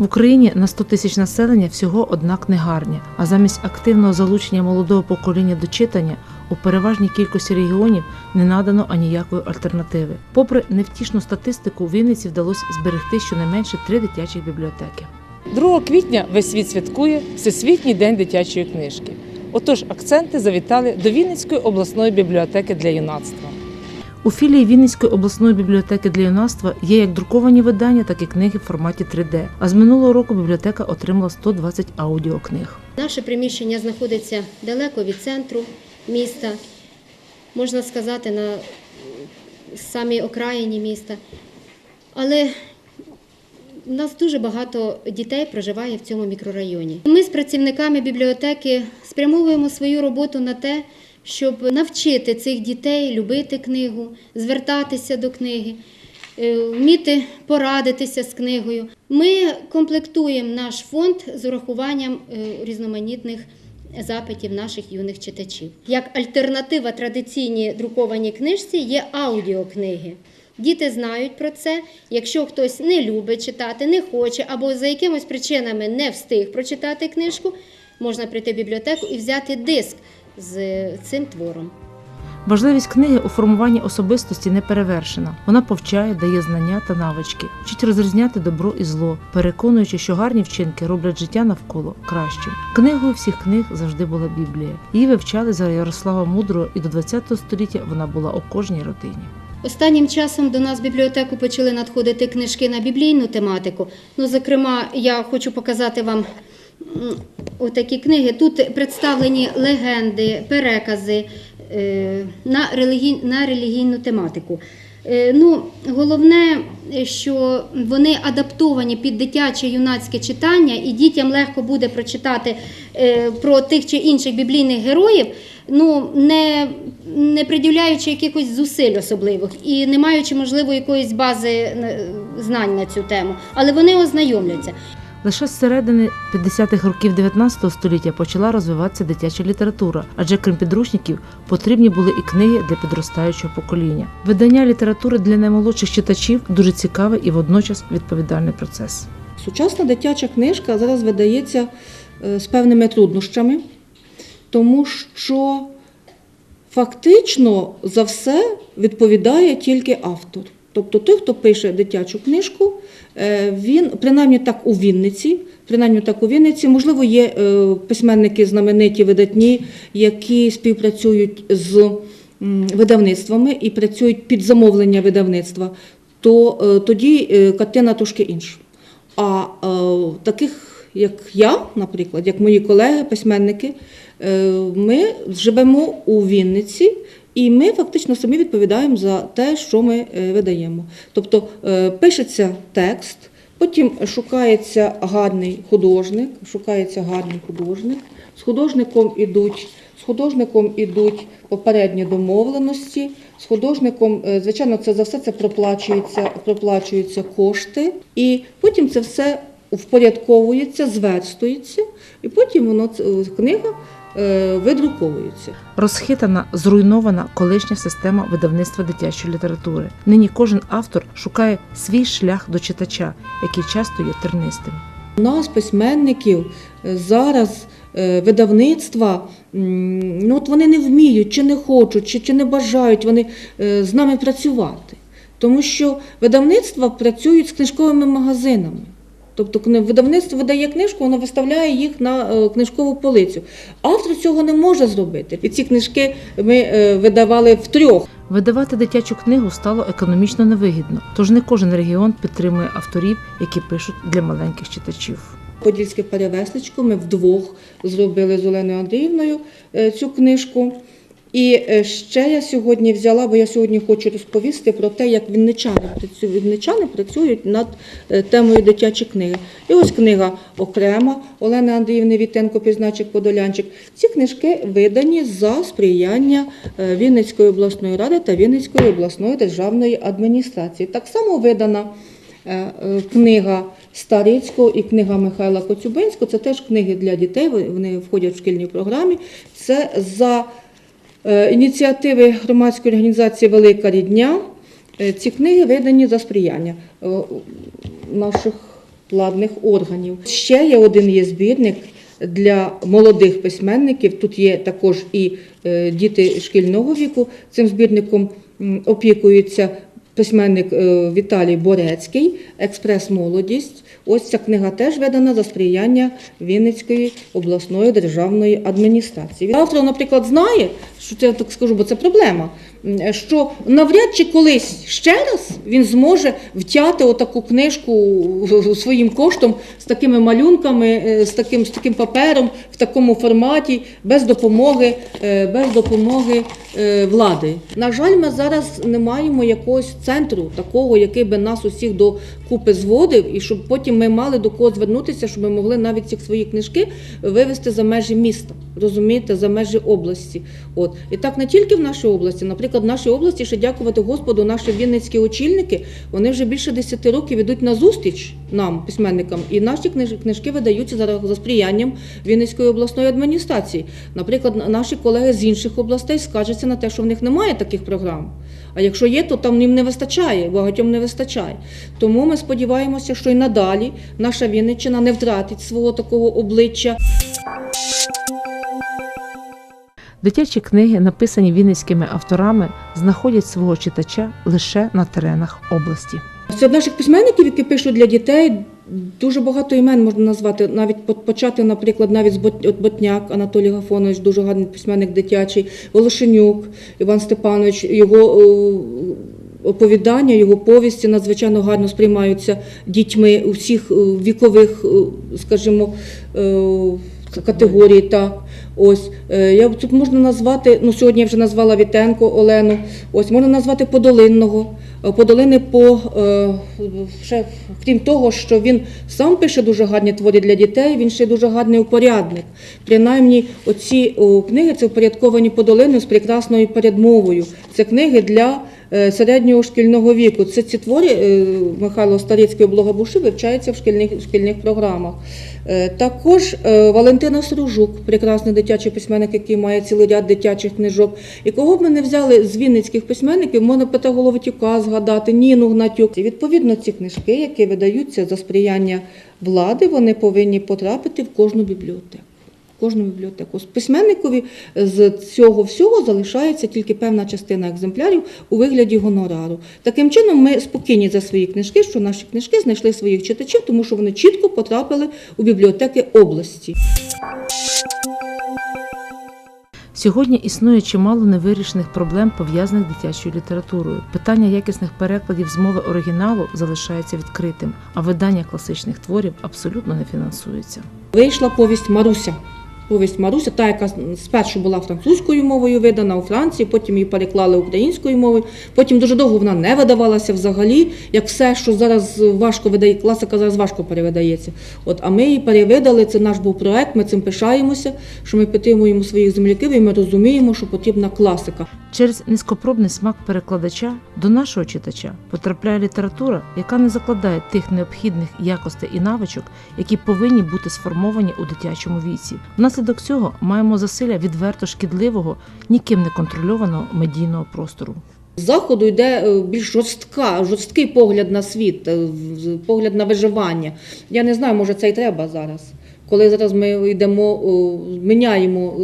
В Україні на 100 тисяч населення всього одна книгарня, а замість активного залучення молодого покоління до читання у переважній кількості регіонів не надано аніякої альтернативи. Попри невтішну статистику, Вінниці вдалося зберегти щонайменше три дитячих бібліотеки. 2 квітня весь світ святкує Всесвітній день дитячої книжки. Отож, акценти завітали до Вінницької обласної бібліотеки для юнацтва. У філії Вінницької обласної бібліотеки для юнацтва є як друковані видання, так і книги в форматі 3D. А з минулого року бібліотека отримала 120 аудіокниг. Наше приміщення знаходиться далеко від центру міста, можна сказати, на самій окраїні міста. Але у нас дуже багато дітей проживає в цьому мікрорайоні. Ми з працівниками бібліотеки спрямовуємо свою роботу на те, щоб навчити цих дітей любити книгу, звертатися до книги, е, вміти порадитися з книгою. Ми комплектуємо наш фонд з урахуванням е, різноманітних запитів наших юних читачів. Як альтернатива традиційній друкованій книжці є аудіокниги. Діти знають про це. Якщо хтось не любить читати, не хоче або за якимись причинами не встиг прочитати книжку, можна прийти в бібліотеку і взяти диск з цим твором. Важливість книги у формуванні особистості не перевершена. Вона повчає, дає знання та навички, вчить розрізняти добро і зло, переконуючи, що гарні вчинки роблять життя навколо кращим. Книгою всіх книг завжди була Біблія. Її вивчали за Ярослава Мудрого, і до ХХ століття вона була у кожній родині. Останнім часом до нас в бібліотеку почали надходити книжки на біблійну тематику. Ну, зокрема, я хочу показати вам отакі книги. Тут представлені легенди, перекази е, на, релігій, на релігійну тематику. Е, Ну, головне, що вони адаптовані під дитяче юнацьке читання, і дітям легко буде прочитати е, про тих чи інших біблійних героїв, ну не, не приділяючи якихось зусиль особливих і не маючи можливо якоїсь бази знань на цю тему, але вони ознайомляться. Лише з середини 50-х років 19 століття почала розвиватися дитяча література, адже крім підручників потрібні були і книги для підростаючого покоління. Видання літератури для наймолодших читачів дуже цікавий і водночас відповідальний процес. Сучасна дитяча книжка зараз видається е, з певними труднощами, тому що фактично за все відповідає тільки автор. Тобто той, хто пише дитячу книжку, е, він принаймні так у Вінниці, принаймні так у Вінниці, можливо, є е, письменники знамениті, видатні, які співпрацюють з видавництвами і працюють під замовлення видавництва, то е, тоді картина трошки інша. А таких, як я, наприклад, як мої колеги, письменники, ми живемо у Вінниці. І ми фактично самі відповідаємо за те, що ми е, видаємо. Тобто е, пишеться текст, потім шукається гарний художник, шукається гарний художник. З художником ідуть, з художником ідуть попередні домовленості. З художником, е, звичайно, це за все це проплачується, проплачуються кошти, і потім це все впорядковується, зверстується, і потім воно це- книга е, видруковується. Розхитана, зруйнована колишня система видавництва дитячої літератури. Нині кожен автор шукає свій шлях до читача, який часто є тернистим. У нас, письменників, е, зараз е, видавництва, ну от вони не вміють, чи не хочуть, чи, чи не бажають вони е, з нами працювати. Тому що видавництва працюють з книжковими магазинами. Тобто видавництво видає книжку, воно виставляє їх на е, книжкову полицю. Автор цього не може зробити. І ці книжки ми е, видавали втрьох. Видавати дитячу книгу стало економічно невигідно, тож не кожен регіон підтримує авторів, які пишуть для маленьких читачів. Подільське перевесличко. Ми вдвох зробили з Оленою Андріївною е, цю книжку. І е, ще я сьогодні взяла, бо я сьогодні хочу розповісти про те, як вінничани працюють, вінничани працюють над е, темою дитячі книги. І ось книга окрема Олени Андріївни Вітенко, Пізначик Подолянчик. Ці книжки видані за сприяння е, Вінницької обласної ради та Вінницької обласної державної адміністрації. Так само видана книга Старицького і книга Михайла Коцюбинського. Це теж книги для дітей, вони- входять в шкільні програмі. Це за ініціативи громадської організації Велика Рідня. Е, Ці книги видані за сприяння е, наших владних органів. Ще є один є збірник для молодих письменників. Тут є також і е, діти шкільного віку. Цим збірником опікується письменник е, Віталій Борецький, Експрес Молодість. Ось ця книга теж видана за сприяння Вінницької обласної державної адміністрації. Автор, наприклад, знає, що це так скажу, бо це проблема. Що навряд чи колись ще раз він зможе втяти отаку книжку своїм коштом з такими малюнками, е, з таким, з таким папером, в такому форматі, без допомоги, е, без допомоги е, влади. На жаль, ми зараз не маємо якогось центру такого, який би нас усіх до купи зводив, і щоб потім ми мали до кого звернутися, щоб ми могли навіть ці свої книжки вивезти за межі міста, розумієте, за межі області. От і так не тільки в нашій області, наприклад, в нашій області ще дякувати Господу, наші вінницькі очільники, вони вже більше 10 років ідуть на зустріч нам, письменникам, і наші книжки видаються за, за сприянням Вінницької обласної адміністрації. Наприклад, наші колеги з інших областей скаржаться на те, що в них немає таких програм. А якщо є, то там їм не вистачає, багатьом не вистачає. Тому ми сподіваємося, що і надалі наша Вінниччина не втратить свого такого обличчя. Дитячі книги, написані вінницькими авторами, знаходять свого читача лише на теренах області. Серед наших письменників, які пишуть для дітей, дуже багато імен можна назвати. Навіть почати, наприклад, навіть з Бот- Ботняк Анатолій Гафонович, дуже гарний письменник дитячий, Волошенюк Іван Степанович, його е, оповідання, його повісті надзвичайно гарно сприймаються дітьми усіх е, вікових, е, скажімо, категорій. Так. Ось е, я тут можна назвати, ну сьогодні я вже назвала Вітенко Олену. Ось можна назвати Подолинного. Е, Подолини по е, ще крім того, що він сам пише дуже гарні твори для дітей, він ще дуже гарний упорядник. Принаймні, оці книги це упорядковані подолини з прекрасною передмовою. Це книги для середнього шкільного віку. Це ці твори е, Михайло Старицький Благобуши вивчаються в шкільних, шкільних програмах. Е, Також е, Валентина Сружук, прекрасний дитячий письменник, який має цілий ряд дитячих книжок. І кого б ми не взяли з вінницьких письменників, можна Петра згадати, Ніну Гнатюк. І відповідно ці книжки, які видаються за сприяння влади, вони повинні потрапити в кожну бібліотеку. Кожну бібліотеку. З Письменникові з цього всього залишається тільки певна частина екземплярів у вигляді гонорару. Таким чином, ми спокійні за свої книжки, що наші книжки знайшли своїх читачів, тому що вони чітко потрапили у бібліотеки області. Сьогодні існує чимало невирішених проблем, пов'язаних з дитячою літературою. Питання якісних перекладів з мови оригіналу залишається відкритим, а видання класичних творів абсолютно не фінансується. Вийшла повість Маруся. Повість Маруся, та, яка спершу була французькою мовою видана у Франції, потім її переклали українською мовою. Потім дуже довго вона не видавалася взагалі, як все, що зараз важко видає, класика зараз важко перевидається. От, а ми її перевидали, це наш був проект, ми цим пишаємося, що ми підтримуємо своїх земляків і ми розуміємо, що потрібна класика. Через низькопробний смак перекладача до нашого читача потрапляє література, яка не закладає тих необхідних якостей і навичок, які повинні бути сформовані у дитячому віці. Внаслідок цього маємо засилля відверто шкідливого, ніким не контрольованого медійного простору. З заходу йде е, більш жорстка, жорсткий погляд на світ, е, погляд на виживання. Я не знаю, може це й треба зараз. Коли зараз ми йдемо, міняємо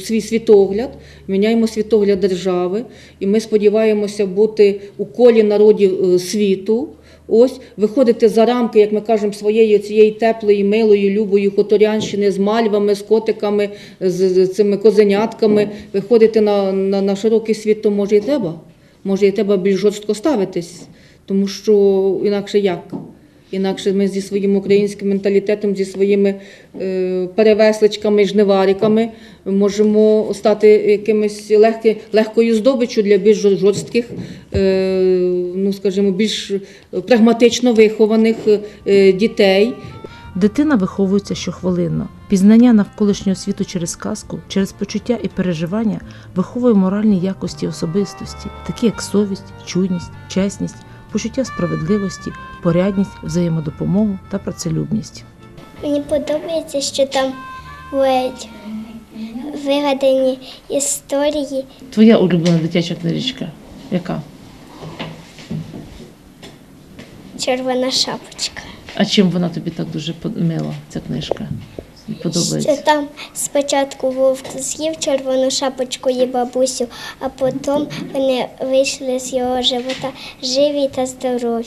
свій світогляд, міняємо світогляд держави, і ми сподіваємося бути у колі народів е, світу. Ось виходити за рамки, як ми кажемо, своєї цієї теплої, милої, любої хуторянщини з мальвами, з котиками, з цими козенятками, виходити на, на, на широкий світ, то може і треба. Може, і треба більш жорстко ставитись, тому що інакше як? Інакше ми зі своїм українським менталітетом, зі своїми е, перевесличками, жнивариками можемо стати якимось легкі, легкою здобиччю для більш жорстких, е, ну скажімо, більш прагматично вихованих е, дітей. Дитина виховується щохвилинно. Пізнання навколишнього світу через казку, через почуття і переживання виховує моральні якості особистості, такі як совість, чуйність, чесність, почуття справедливості, порядність, взаємодопомогу та працелюбність. Мені подобається, що там будуть вигадані історії. Твоя улюблена дитяча книжечка? Яка? Червона шапочка. А чим вона тобі так дуже мила, ця книжка? І подобається? Що там спочатку вовк з'їв червону шапочку її бабусю, а потім вони вийшли з його живота живі та здорові.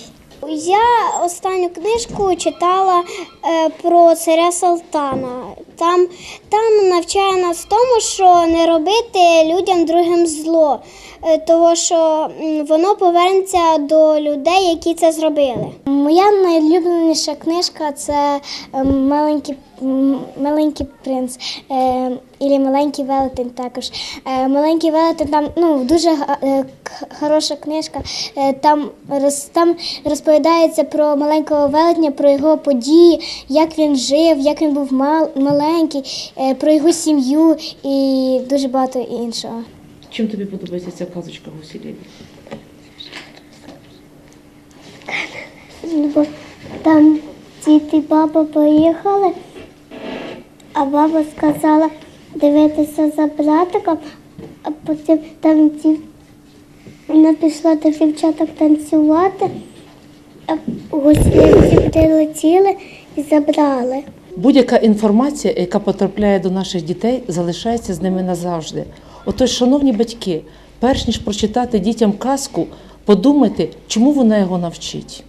Я останню книжку читала е, про царя Салтана. Там, там навчає нас тому, що не робити людям другим зло, е, того що воно повернеться до людей, які це зробили. Моя найулюбленіша книжка це е, маленький, принц. Е, і маленький велетень також. Е, маленький велетень там ну, дуже е, хороша книжка. Е, там, роз, там розповідається про маленького велетня, про його події, як він жив, як він був мал, маленький, е, про його сім'ю і дуже багато іншого. Чим тобі подобається ця казочка Гусі Лебідь? Там діти баба поїхали, а баба сказала дивитися за братиком, а потім там дів... вона пішла до дівчаток танцювати, а гуслівці прилетіли і забрали. Будь-яка інформація, яка потрапляє до наших дітей, залишається з ними назавжди. Отож, шановні батьки, перш ніж прочитати дітям казку, подумайте, чому вона його навчить.